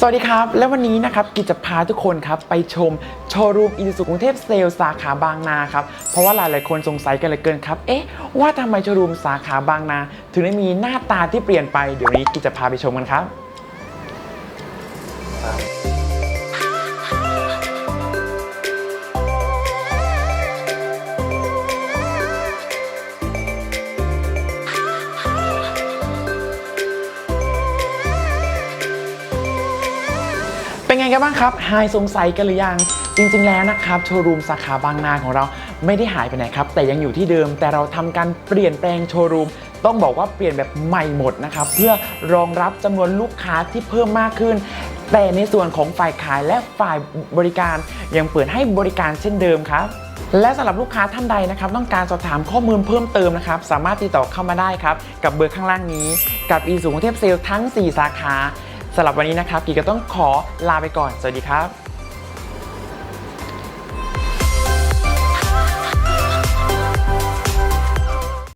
สวัสดีครับ และวันนี้นะครับกิจจะพาทุกคนครับไปชมโชว์รูมอินสุกรุงเทพเซลสาขาบางนาครับเพราะว่าหลายๆคนสงสัยกันเหลือเกินครับเอ๊ะว่าทำไมโชว์รูมสาขาบางนา ถึงได้มีหน้าตาที่เปลี่ยนไปเดี๋ยวนี้กิจจะพาไปชมกันครับ ไงกันบ้างครับหายสงสัยกันหรือยัง จริง ๆ แล้วนะครับโชว์รูมสาขาบางนาของเราไม่ได้หายไปไหนครับ แต่ยังอยู่ที่เดิม แต่เราทำการเปลี่ยนแปลงโชว์รูมต้องบอกว่าเปลี่ยนแบบใหม่หมดนะครับ เพื่อรองรับจำนวนลูกค้าที่เพิ่มมากขึ้น แต่ในส่วนของฝ่ายขายและฝ่ายบริการยังเปิดให้บริการเช่นเดิมครับและสำหรับลูกค้าท่านใดนะครับ ต้องการสอบถามข้อมูลเพิ่มเติมนะครับ สามารถติดต่อเข้ามาได้ครับ กับเบอร์ข้างล่างนี้ กับอีสูงเทพเซลทั้ง 4 สาขา สำหรับวันนี้นะครับกีก็ต้องขอลาไปก่อน สวัสดีครับ